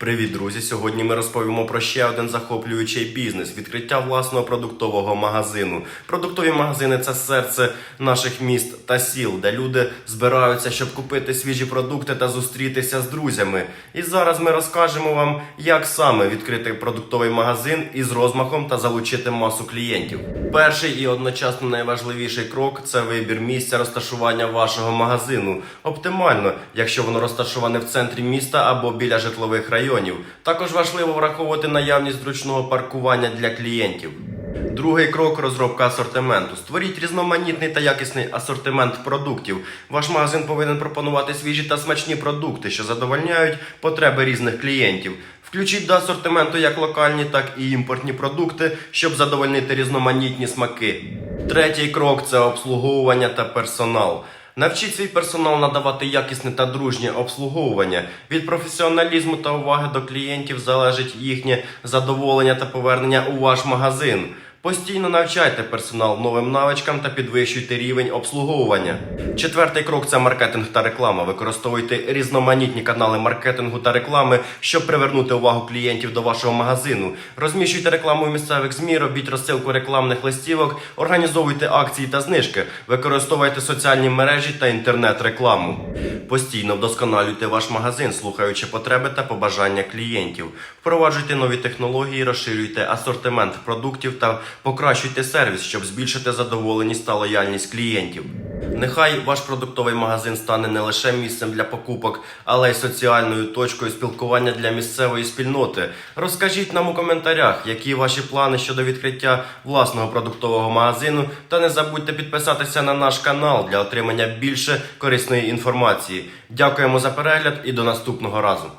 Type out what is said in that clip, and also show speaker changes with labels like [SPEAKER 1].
[SPEAKER 1] Привіт, друзі! Сьогодні ми розповімо про ще один захоплюючий бізнес відкриття власного продуктового магазину. Продуктові магазини це серце наших міст та сіл, де люди збираються, щоб купити свіжі продукти та зустрітися з друзями. І зараз ми розкажемо вам, як саме відкрити продуктовий магазин із розмахом та залучити масу клієнтів. Перший і одночасно найважливіший крок це вибір місця розташування вашого магазину. Оптимально, якщо воно розташоване в центрі міста або біля житлових районів. Також важливо враховувати наявність зручного паркування для клієнтів. Другий крок розробка асортименту. Створіть різноманітний та якісний асортимент продуктів. Ваш магазин повинен пропонувати свіжі та смачні продукти, що задовольняють потреби різних клієнтів. Включіть до асортименту як локальні, так і імпортні продукти, щоб задовольнити різноманітні смаки. Третій крок це обслуговування та персонал. Навчіть свій персонал надавати якісне та дружнє обслуговування. Від професіоналізму та уваги до клієнтів залежить їхнє задоволення та повернення у ваш магазин. Постійно навчайте персонал новим навичкам та підвищуйте рівень обслуговування. Четвертий крок це маркетинг та реклама. Використовуйте різноманітні канали маркетингу та реклами, щоб привернути увагу клієнтів до вашого магазину. Розміщуйте рекламу у місцевих ЗМІ, робіть розсилку рекламних листівок, організовуйте акції та знижки, використовуйте соціальні мережі та інтернет-рекламу. Постійно вдосконалюйте ваш магазин, слухаючи потреби та побажання клієнтів. Впроваджуйте нові технології, розширюйте асортимент продуктів та покращуйте сервіс, щоб збільшити задоволеність та лояльність клієнтів. Нехай ваш продуктовий магазин стане не лише місцем для покупок, але й соціальною точкою спілкування для місцевої спільноти. Розкажіть нам у коментарях, які ваші плани щодо відкриття власного продуктового магазину, та не забудьте підписатися на наш канал для отримання більше корисної інформації. Дякуємо за перегляд і до наступного разу.